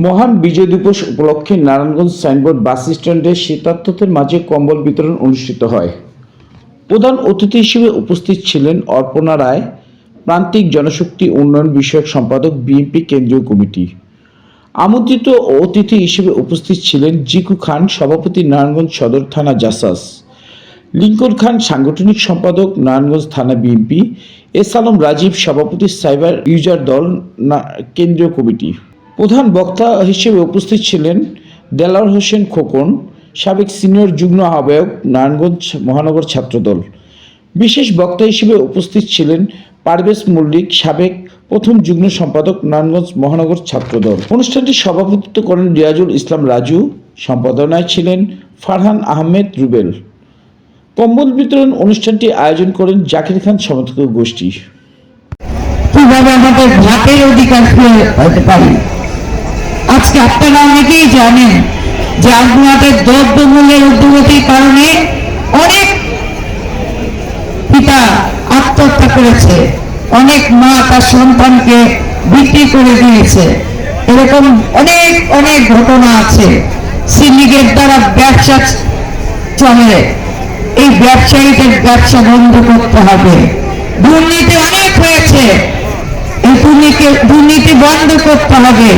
মহান বিজয় দিবস উপলক্ষে নারায়ণগঞ্জ সাইনবোর্ড বাস স্ট্যান্ডে শীতার্থদের মাঝে কম্বল বিতরণ অনুষ্ঠিত হয়। প্রধান অতিথি হিসেবে উপস্থিত ছিলেন অর্পণা রায়, প্রান্তিক জনশক্তি উন্নয়ন বিষয়ক সম্পাদক বিএনপি কেন্দ্রীয় কমিটি। আমন্ত্রিত অতিথি হিসেবে উপস্থিত ছিলেন জিকু খান, সভাপতি নারায়ণগঞ্জ সদর থানা জাসাস, লিঙ্কন খান, সাংগঠনিক সম্পাদক নারায়ণগঞ্জ থানা বিএনপি, এস আলম রাজীব, সভাপতি সাইবার ইউজার দল কেন্দ্রীয় কমিটি। প্রধান বক্তা হিসেবে উপস্থিত ছিলেন দেলাওয়ার হোসেন খোকন, সাবেক সিনিয়র যুগ্ম আহ্বায়ক নারায়ণগঞ্জ মহানগর ছাত্রদল। বিশেষ বক্তা হিসেবে উপস্থিত ছিলেন পারভেজ মল্লিক, সাবেক প্রথম যুগ্ম সম্পাদক নারায়ণগঞ্জ মহানগর ছাত্রদল। অনুষ্ঠানটি সভাপতিত্ব করেন রিয়াজুল ইসলাম রাজু, সম্পাদনায় ছিলেন ফারহান আহমেদ রুবেল। কম্বল বিতরণ অনুষ্ঠানটি আয়োজন করেন জাকির খান সমর্থক গোষ্ঠী। কীভাবে আমাদের ভাতের অধিকার হতে পারি? আপনারা অনেকেই জানেন যে আপনাদের দ্রব্যমূল্যের ঊর্ধ্বগতির কারণে অনেক পিতা আত্মহত্যা করেছে। অনেক মা তার সন্তানকে বিক্রি করে দিয়েছে। এরকম অনেক অনেক ঘটনা আছে। সিন্ডিকেট দ্বারা ব্যবসা চলে। এই ব্যবসায়ীদের ব্যবসা বন্ধ করতে হবে। দুর্নীতি অনেক হয়েছে। এই দুর্নীতি দুর্নীতি বন্ধ করতে হবে।